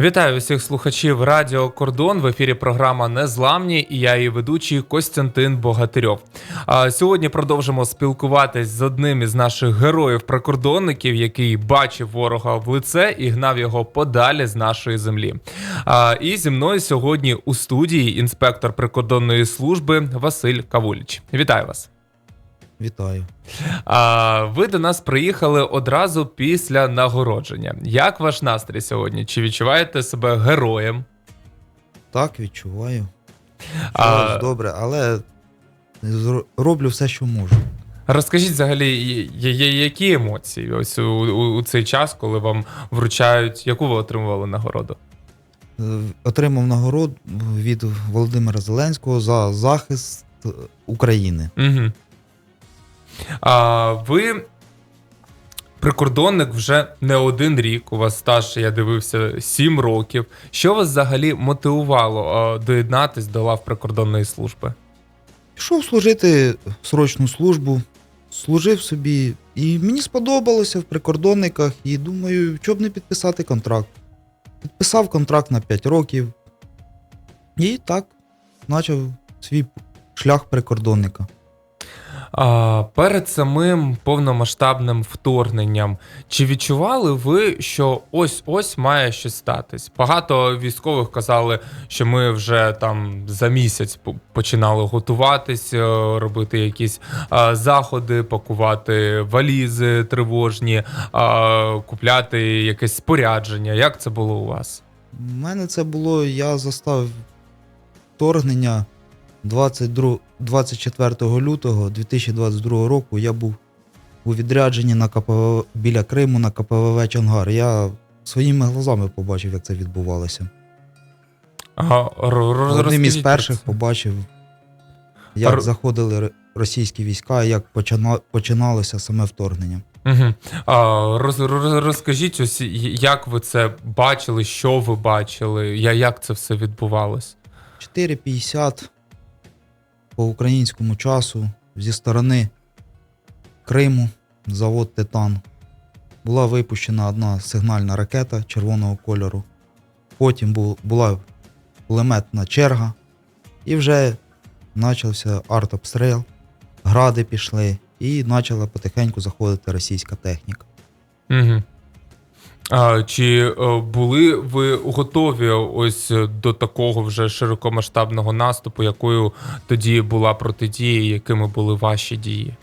Вітаю усіх слухачів Радіо Кордон в ефірі програма Незламні і я її ведучий Костянтин Богатирьов. А сьогодні продовжимо спілкуватись з одним із наших героїв-прикордонників, який бачив ворога в лице і гнав його подалі з нашої землі. А, і зі мною сьогодні у студії інспектор прикордонної служби Василь Кавуліч. Вітаю вас. Вітаю. А, ви до нас приїхали одразу після нагородження. Як ваш настрій сьогодні? Чи відчуваєте себе героєм? Так, відчуваю. А- добре, але роблю все, що можу. Розкажіть взагалі, які емоції ось у, у, у цей час, коли вам вручають, яку ви отримували нагороду? Е, Отримав нагороду від Володимира Зеленського за захист е, України. Угу. А, ви прикордонник вже не один рік. У вас стаж, я дивився, сім років. Що вас взагалі мотивувало доєднатись до лав прикордонної служби? Пішов служити в срочну службу, служив собі, і мені сподобалося в прикордонниках, і думаю, чого б не підписати контракт. Підписав контракт на 5 років. І так почав свій шлях прикордонника. Перед самим повномасштабним вторгненням, чи відчували ви, що ось ось має щось статись? Багато військових казали, що ми вже там за місяць починали готуватись, е, робити якісь заходи, пакувати валізи тривожні, купляти якесь спорядження. Як це було у вас? У мене це було, я застав вторгнення 22, 24 лютого 2022 року. Я був у відрядженні на КПВ, біля Криму на КПВВ Чонгар. Я своїми глазами побачив, як це відбувалося. А, ро- ро- Одним із перших побачив, як Р- заходили російські війська, як починалося саме вторгнення. Угу. А, роз, роз, розкажіть, ось як ви це бачили, що ви бачили, як це все відбувалось? 4.50 по українському часу зі сторони Криму, завод Титан. Була випущена одна сигнальна ракета червоного кольору. Потім була кулеметна черга, і вже почався артобстріл, гради пішли, і почала потихеньку заходити російська техніка. Угу. А, чи е, були ви готові ось до такого вже широкомасштабного наступу, якою тоді була протидія, якими були ваші дії?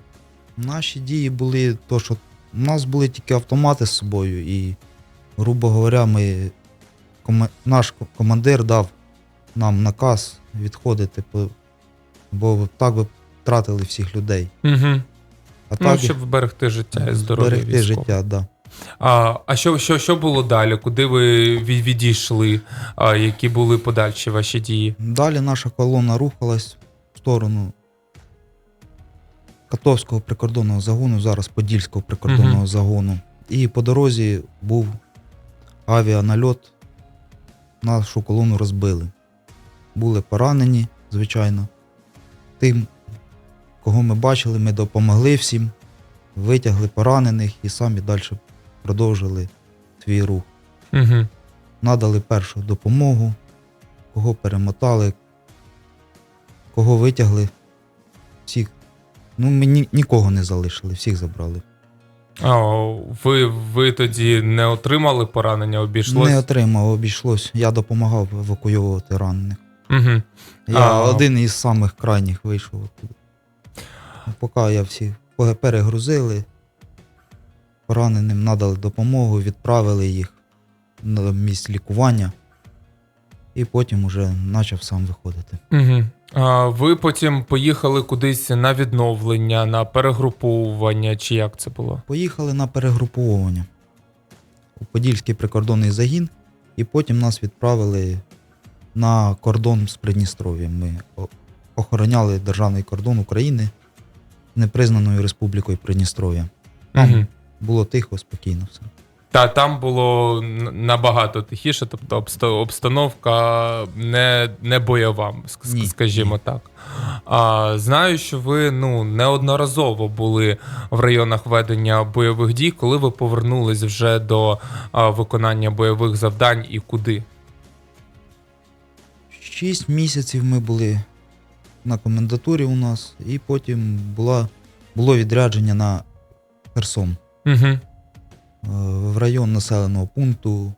Наші дії були то, що у нас були тільки автомати з собою, і, грубо говоря, ми, наш командир дав нам наказ відходити, бо так би втратили всіх людей. Угу. А Ну, так щоб вберегти життя і здоров'я зберегти військових. життя, да. А, а що, що, що було далі? Куди ви від- відійшли? А, які були подальші ваші дії? Далі наша колона рухалась в сторону Катовського прикордонного загону, зараз Подільського прикордонного Мгм. загону. І по дорозі був авіанальот, нашу колону розбили. Були поранені, звичайно. Тим, кого ми бачили, ми допомогли всім, витягли поранених і самі далі продовжили свій рух Угу. надали першу допомогу, кого перемотали, кого витягли. Всіх. Ну, ми ні- нікого не залишили, всіх забрали. А, ви, ви тоді не отримали поранення, обійшлось? Не отримав, обійшлось. Я допомагав евакуйовувати ранених. Угу. Я А. один із самих крайніх вийшов. Поки я всіх перегрузили, пораненим надали допомогу, відправили їх на місць лікування, і потім уже почав сам виходити. Угу. А, ви потім поїхали кудись на відновлення, на перегруповування, чи як це було? Поїхали на перегруповування у Подільський прикордонний загін, і потім нас відправили на кордон з Придністров'ям. Ми охороняли державний кордон України з непризнаною Республікою Придністров'я. Там Угу. Було тихо, спокійно все. Та там було набагато тихіше, тобто обстановка не, не бойова, Ні, скажімо ні. так. А, знаю, що ви ну, неодноразово були в районах ведення бойових дій, коли ви повернулись вже до а, виконання бойових завдань і куди? Шість місяців ми були на комендатурі у нас, і потім була, було відрядження на Херсон Угу. в район населеного пункту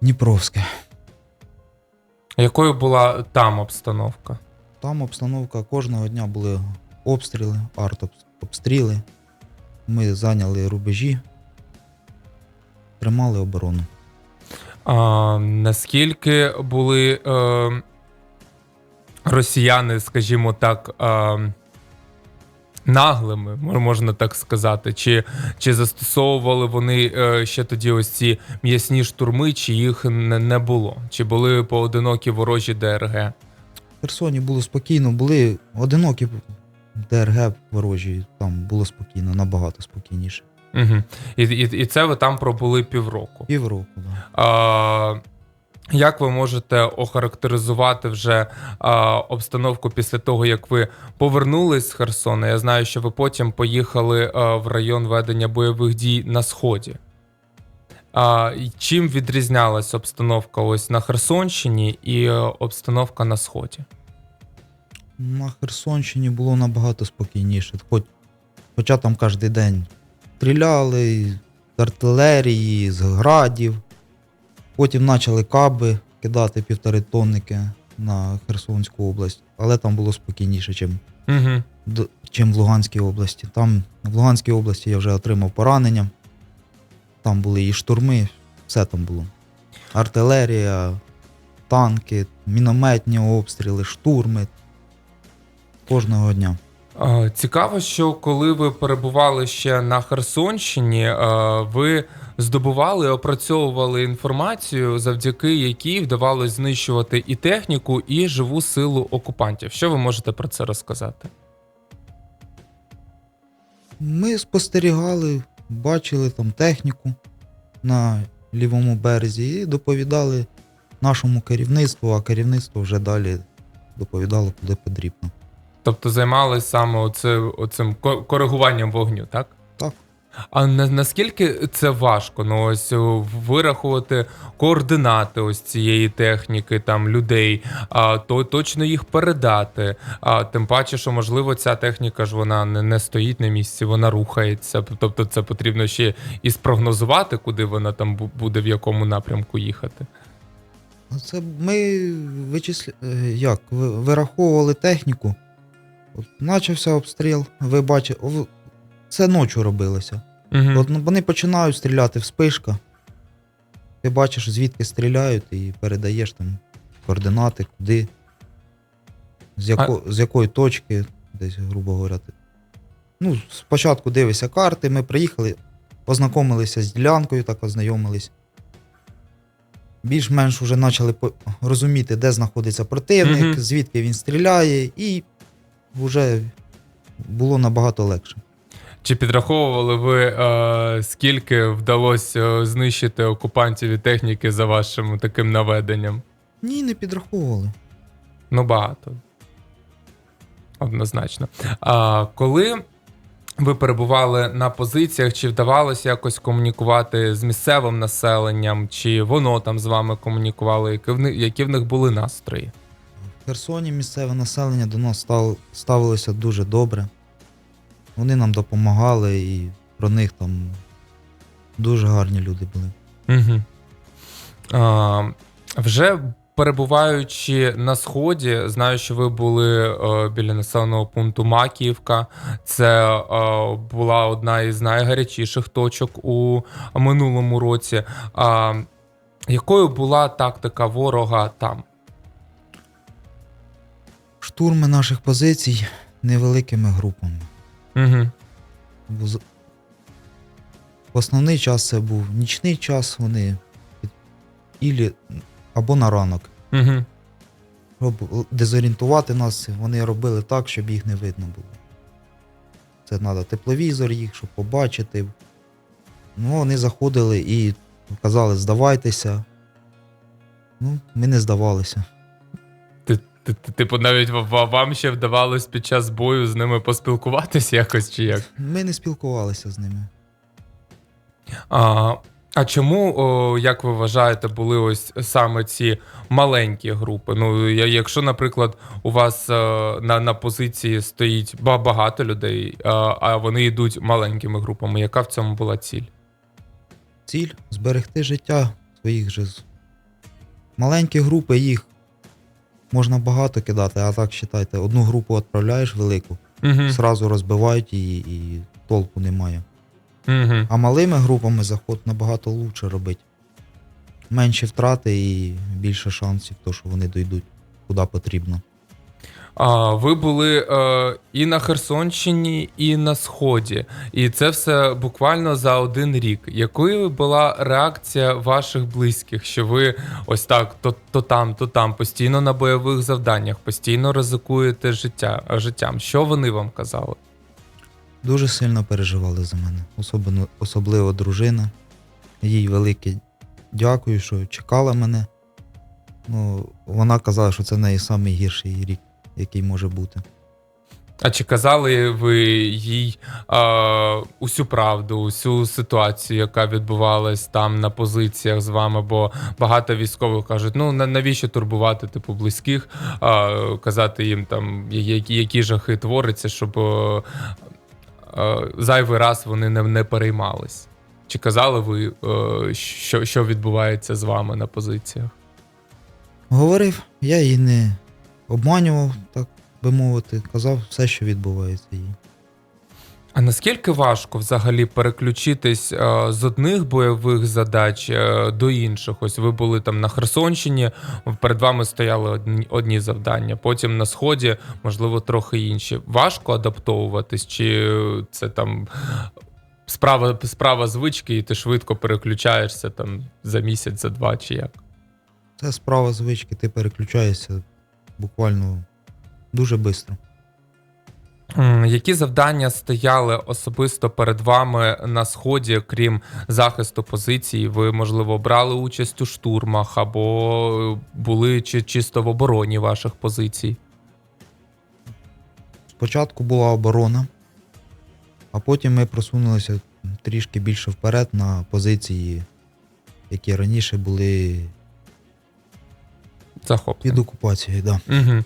Дніпровське. Якою була там обстановка? Там обстановка кожного дня були обстріли, артобстріли. Ми зайняли рубежі, тримали оборону. А, наскільки були е, росіяни, скажімо так, е, наглими, можна так сказати, чи, чи застосовували вони е, ще тоді ось ці м'ясні штурми, чи їх не, було? Чи були поодинокі ворожі ДРГ? В Херсоні було спокійно, були одинокі ДРГ ворожі, там було спокійно, набагато спокійніше. Угу. І, і, і це ви там пробули півроку. Півроку, да. А, як ви можете охарактеризувати вже а, обстановку після того, як ви повернулись з Херсона? Я знаю, що ви потім поїхали а, в район ведення бойових дій на сході. А, чим відрізнялась обстановка ось на Херсонщині і е, обстановка на сході? На Херсонщині було набагато спокійніше. Хоч, хоча там кожен день стріляли з артилерії, з градів. Потім почали каби кидати півтори тонники на Херсонську область, але там було спокійніше, чим, Угу. д- чим в Луганській області. Там в Луганській області я вже отримав поранення. Там були і штурми, все там було. Артилерія, танки, мінометні обстріли, штурми. Кожного дня. Цікаво, що коли ви перебували ще на Херсонщині, ви здобували, опрацьовували інформацію, завдяки якій вдавалось знищувати і техніку, і живу силу окупантів. Що ви можете про це розказати? Ми спостерігали, бачили там техніку на лівому березі і доповідали нашому керівництву, а керівництво вже далі доповідало, куди потрібно. Тобто займались саме оце, оцим коригуванням вогню, так? А на, наскільки це важко? Ну ось вирахувати координати ось цієї техніки, там людей, а то точно їх передати. А тим паче, що можливо ця техніка ж вона не, не стоїть на місці, вона рухається. Тобто, це потрібно ще і спрогнозувати, куди вона там буде, в якому напрямку їхати. Це ми вичисля... е, як? Вираховували техніку. От почався обстріл, ви бачите, це ночі робилося. Угу. От ну, вони починають стріляти в спишка. Ти бачиш, звідки стріляють, і передаєш там координати, куди, з, яко, з якої точки, десь, грубо говоря. ти- Ну, спочатку дивишся карти, ми приїхали, познайомилися з ділянкою, так ознайомились. Більш-менш вже почали по- розуміти, де знаходиться противник, Мгм. звідки він стріляє, і вже було набагато легше. Чи підраховували ви, е, скільки вдалося е, знищити окупантів і техніки за вашим таким наведенням? Ні, не підраховували. Ну, багато. Однозначно. А коли ви перебували на позиціях, чи вдавалося якось комунікувати з місцевим населенням, чи воно там з вами комунікувало, які в них, які в них були настрої? В Херсоні місцеве населення до нас став, ставилося дуже добре. Вони нам допомагали і про них там дуже гарні люди були. Угу. А, вже перебуваючи на сході, знаю, що ви були е, біля населеного пункту Макіївка. Це е, була одна із найгарячіших точок у минулому році. А, якою була тактика ворога там? Штурми наших позицій невеликими групами. Угу. В основний час це був нічний час, вони ілі або на ранок. Угу. Щоб дезорієнтувати нас, вони робили так, щоб їх не видно було. Це треба тепловізор їх, щоб побачити. Ну, вони заходили і казали, здавайтеся. Ну, ми не здавалися. Ти, ти, ти- типу, навіть вам ще вдавалось під час бою з ними поспілкуватись якось чи як? Ми не спілкувалися з ними. А, а чому, о, як ви вважаєте, були ось саме ці маленькі групи? Ну, якщо, наприклад, у вас е, на, на позиції стоїть багато людей, а, а вони йдуть маленькими групами, яка в цьому була ціль? Ціль зберегти життя своїх же. Маленькі групи їх можна багато кидати, а так вважайте, одну групу відправляєш велику, Угу. зразу розбивають її і толку немає. Угу. А малими групами заход набагато лучше робити. Менші втрати і більше шансів, то що вони дійдуть куди потрібно. А, ви були е, і на Херсонщині, і на Сході. І це все буквально за один рік. Якою була реакція ваших близьких, що ви ось так, то, то там, то там, постійно на бойових завданнях, постійно ризикуєте життя, життям? Що вони вам казали? Дуже сильно переживали за мене. Особливо, особливо дружина. Їй велике дякую, що чекала мене. Ну, вона казала, що це неї найгірший рік, який може бути. А чи казали ви їй е, усю правду, усю ситуацію, яка відбувалась там на позиціях з вами? Бо багато військових кажуть: ну навіщо турбувати типу близьких, е, казати їм там, які, які жахи творяться, щоб е, е, зайвий раз вони не, не переймались. Чи казали ви, е, що, що відбувається з вами на позиціях? Говорив, я її не обманював, так би мовити, казав все, що відбувається їй. А наскільки важко взагалі переключитись е, з одних бойових задач е, до інших? Ось ви були там на Херсонщині, перед вами стояли одні, одні завдання, потім на сході, можливо, трохи інші. Важко адаптовуватись, чи це там справа, справа звички, і ти швидко переключаєшся там за місяць, за два, чи як? Це справа звички, ти переключаєшся буквально дуже швидко. Які завдання стояли особисто перед вами на сході, крім захисту позицій? Ви, можливо, брали участь у штурмах або були чи чисто в обороні ваших позицій? Спочатку була оборона, а потім ми просунулися трішки більше вперед на позиції, які раніше були Захоплення. під окупацією. Да. Угу.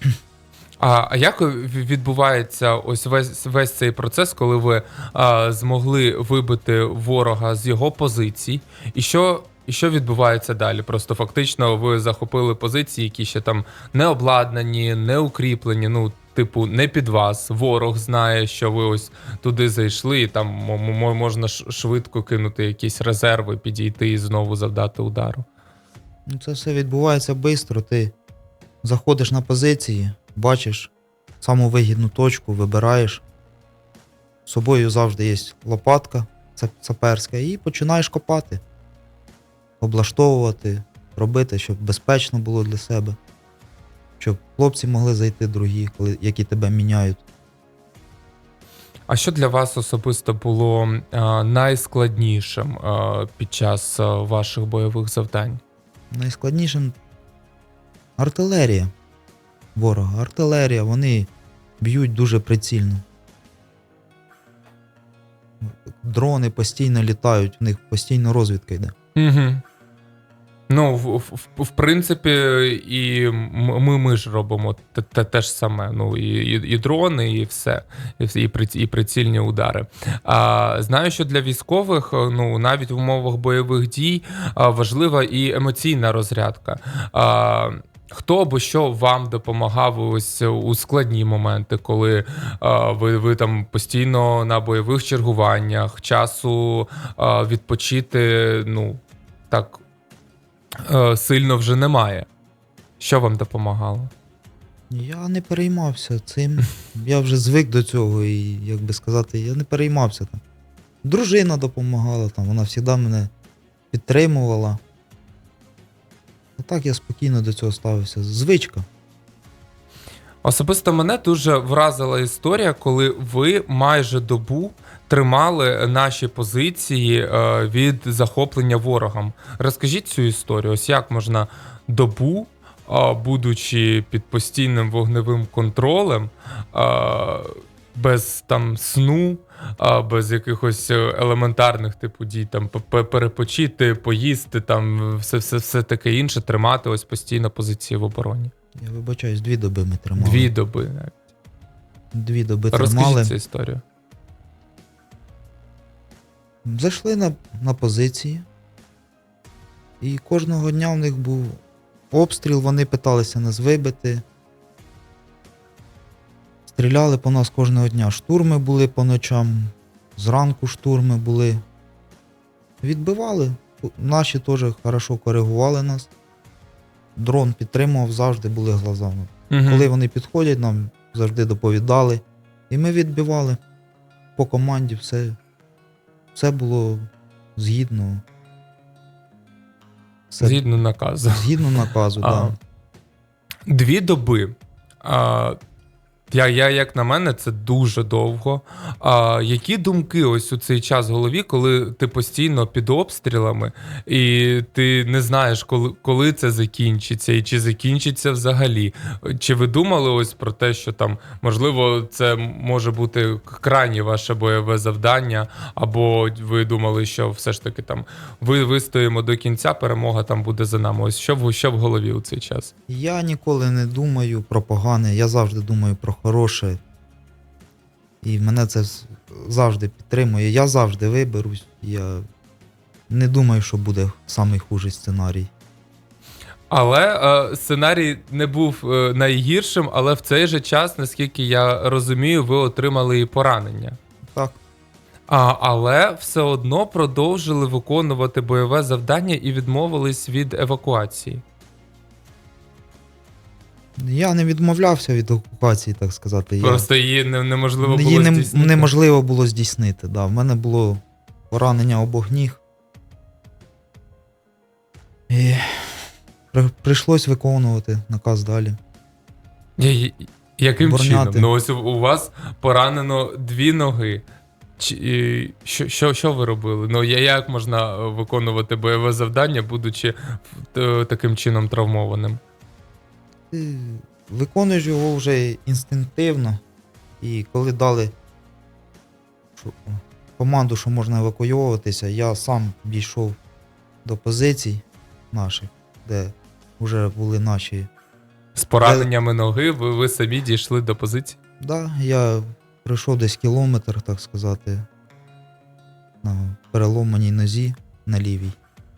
А, а як відбувається ось весь, весь цей процес, коли ви а, змогли вибити ворога з його позицій? І що, і що відбувається далі? Просто фактично ви захопили позиції, які ще там не обладнані, не укріплені. Ну, типу, не під вас. Ворог знає, що ви ось туди зайшли, і там мо- мо- можна швидко кинути якісь резерви, підійти і знову завдати удару. Ну, це все відбувається швидко. Ти заходиш на позиції, бачиш саму вигідну точку, вибираєш. З собою завжди є лопатка саперська, і починаєш копати, облаштовувати, робити, щоб безпечно було для себе. Щоб хлопці могли зайти другі, які тебе міняють. А що для вас особисто було е, найскладнішим е, під час е, ваших бойових завдань? Найскладнішим артилерія ворога. Артилерія, вони б'ють дуже прицільно. Дрони постійно літають, в них постійно розвідка йде. Угу. Ну, в, в, в принципі, і ми, ми ж робимо те, те, те ж саме. Ну, і, і, і дрони, і все, і, і, приці- і прицільні удари. А, знаю, що для військових, ну, навіть в умовах бойових дій, важлива і емоційна розрядка. А, Хто або що вам допомагав ось у складні моменти, коли а, ви, ви там постійно на бойових чергуваннях, часу а, відпочити, ну так е, сильно вже немає. Що вам допомагало? Я не переймався цим. Я вже звик до цього, і, як би сказати, я не переймався там. Дружина допомагала, там, вона завжди мене підтримувала. А так я спокійно до цього ставився. Звичка. Особисто мене дуже вразила історія, коли ви майже добу тримали наші позиції е, від захоплення ворогом. Розкажіть цю історію. Ось як можна добу, е, будучи під постійним вогневим контролем, е, без там сну, без якихось елементарних типу дій, там перепочити, поїсти, там все, все, все таке інше, тримати ось постійно позиції в обороні. Я вибачаюсь, дві доби ми тримали. Дві доби. Дві доби Розкажіть тримали. цю історію. Зайшли на, на позиції. І кожного дня в них був обстріл, вони питалися нас вибити. Стріляли по нас кожного дня. Штурми були по ночам, зранку штурми були. Відбивали. Наші теж хорошо коригували нас. Дрон підтримував, завжди були глазами. Мгм. Коли вони підходять, нам завжди доповідали. І ми відбивали по команді все. Все було згідно. Все Згідно наказу. згідно наказу, так. так. Дві доби. А, я, я, як на мене, це дуже довго. А, які думки ось у цей час в голові, коли ти постійно під обстрілами, і ти не знаєш, коли, коли це закінчиться, і чи закінчиться взагалі? Чи ви думали ось про те, що там, можливо, це може бути крайнє ваше бойове завдання, або ви думали, що все ж таки там ви вистоїмо до кінця, перемога там буде за нами. Ось що в, що в голові у цей час? Я ніколи не думаю про погане, я завжди думаю про хороше. І мене це завжди підтримує. Я завжди виберусь. Я не думаю, що буде самий хужий сценарій. Але е, сценарій не був е, найгіршим, але в цей же час, наскільки я розумію, ви отримали і поранення. Так, А, але все одно продовжили виконувати бойове завдання і відмовились від евакуації. Я не відмовлявся від окупації, так сказати. Просто її не, неможливо було Її нем- здійснити. неможливо було здійснити. Да. В мене було поранення обох ніг. І при- прийшлось виконувати наказ далі. Я- я- Яким Обороняти. чином? Ну ось у- у вас поранено дві ноги. Чи, і що, що, що ви робили? Ну я- як можна е, виконувати бойове завдання, будучи е, таким чином травмованим? Ти виконуєш його вже інстинктивно. І коли дали команду, що можна евакуйовуватися, я сам дійшов до позицій наших, де вже були наші З пораненнями ноги ви, ви самі дійшли до позиції? Да, я пройшов десь кілометр, так сказати, на переломаній нозі на лівій.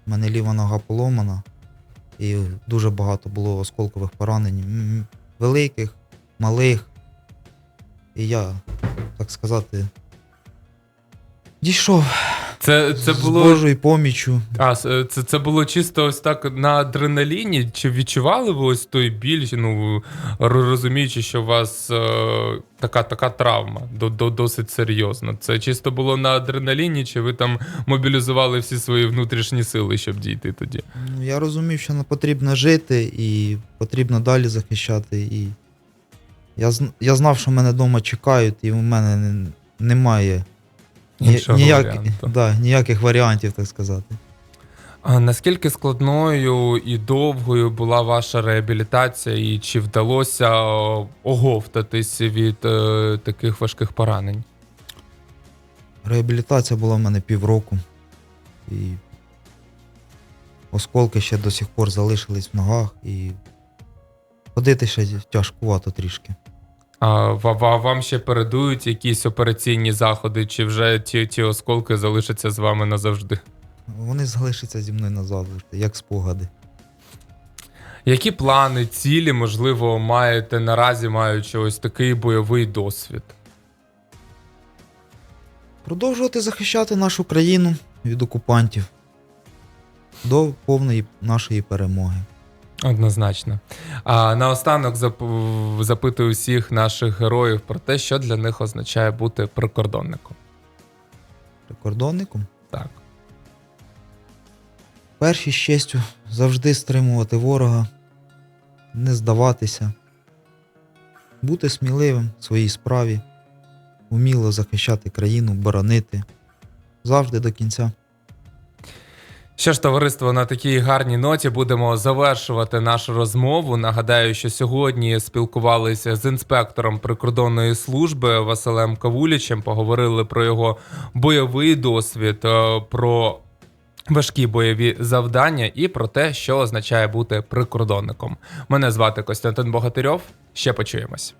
У мене ліва нога поломана, і дуже багато було осколкових поранень. Великих, малих. І я, так сказати, дійшов Це, це з було Божою поміччю. А, е, це, це було чисто ось так на адреналіні. Чи відчували ви ось той біль? Ну розуміючи, що у вас е, така така травма до, до, досить серйозна. Це чисто було на адреналіні, чи ви там мобілізували всі свої внутрішні сили, щоб дійти тоді? Ну, я розумів, що потрібно жити і потрібно далі захищати. І я, я знав, що мене вдома чекають, і в мене немає Іншого ніяк- варіанту. да, ніяких варіантів, так сказати. А наскільки складною і довгою була ваша реабілітація, і чи вдалося оговтатись від е, таких важких поранень? Реабілітація була в мене півроку. І осколки ще до сих пор залишились в ногах, і ходити ще тяжкувато трішки. А ва- ва- вам ще передують якісь операційні заходи, чи вже ті, ті осколки залишаться з вами назавжди? Вони залишаться зі мною назавжди, як спогади. Які плани, цілі, можливо, маєте наразі, маючи ось такий бойовий досвід? Продовжувати захищати нашу країну від окупантів до повної нашої перемоги. Однозначно. А наостанок запитую всіх наших героїв про те, що для них означає бути прикордонником. Прикордонником. Так. Перші з честю завжди стримувати ворога, не здаватися, бути сміливим в своїй справі, вміло захищати країну, боронити завжди до кінця. Що ж, товариство, на такій гарній ноті будемо завершувати нашу розмову. Нагадаю, що сьогодні спілкувалися з інспектором прикордонної служби Василем Кавулічем. Поговорили про його бойовий досвід, е, про важкі бойові завдання і про те, що означає бути прикордонником. Мене звати Костянтин Богатирьов. Ще почуємось.